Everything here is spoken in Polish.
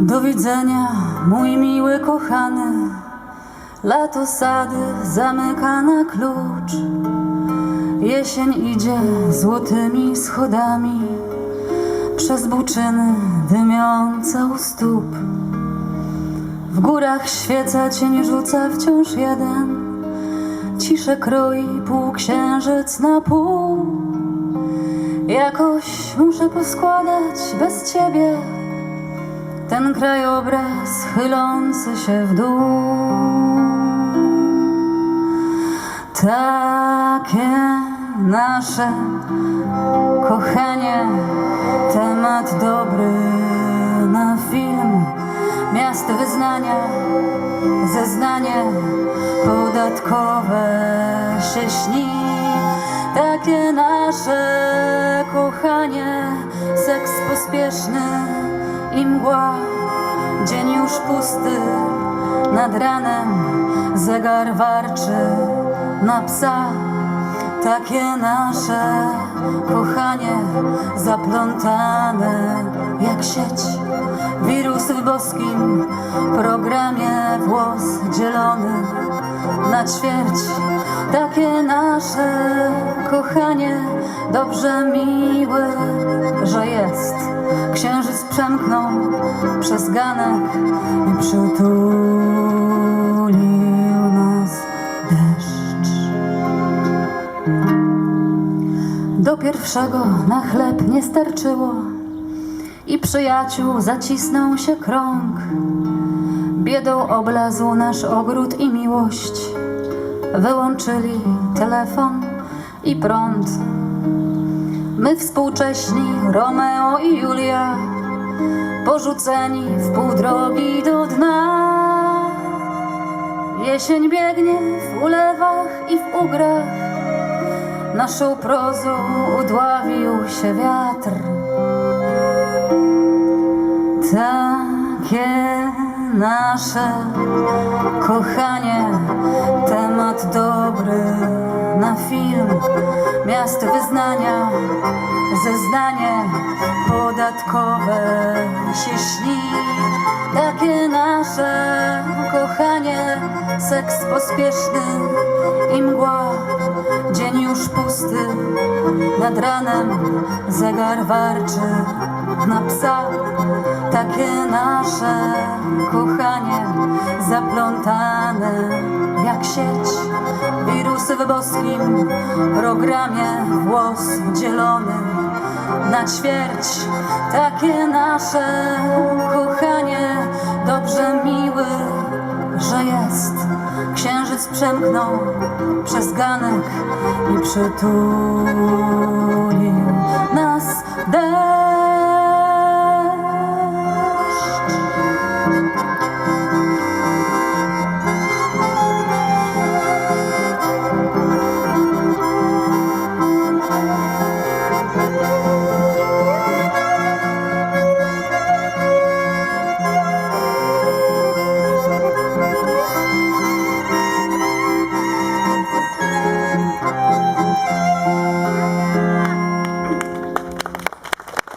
Do widzenia, mój miły kochany. Lato sady zamyka na klucz. Jesień idzie złotymi schodami przez buczyny dymiące u stóp. W górach świeca cień rzuca wciąż jeden, ciszę kroi półksiężyc na pół. Jakoś muszę poskładać bez ciebie ten krajobraz chylący się w dół. Takie nasze kochanie, temat dobry na film, miast wyznania, zeznanie podatkowe się śni. Takie nasze kochanie, seks pospieszny i mgła, dzień już pusty, nad ranem zegar warczy na psa. Takie nasze kochanie zaplątane jak sieć. Wirus w boskim programie włos dzielony na ćwierć. Takie nasze kochanie dobrze miłe, że jest. Księżyc przemknął przez ganek i przytulił nas deszcz. Do pierwszego na chleb nie starczyło i przyjaciół zacisnął się krąg. Biedą oblazł nasz ogród i miłość. Wyłączyli telefon i prąd. My współcześni Romeo i Julia, porzuceni w pół drogi do dna. Jesień biegnie w ulewach i w ugrach, naszą prozą udławił się wiatr. Takie nasze kochanie, temat dobry film, miast wyznania, zeznanie podatkowe się śni. Takie nasze kochanie, seks pospieszny i mgła, dzień już pusty, nad ranem zegar warczy na psa. Takie nasze kochanie, zaplątane jak sieć. W boskim programie, włos dzielony na ćwierć. Takie nasze kochanie, dobrze miły, że jest. Księżyc przemknął przez ganek i przytulił nas deszcz.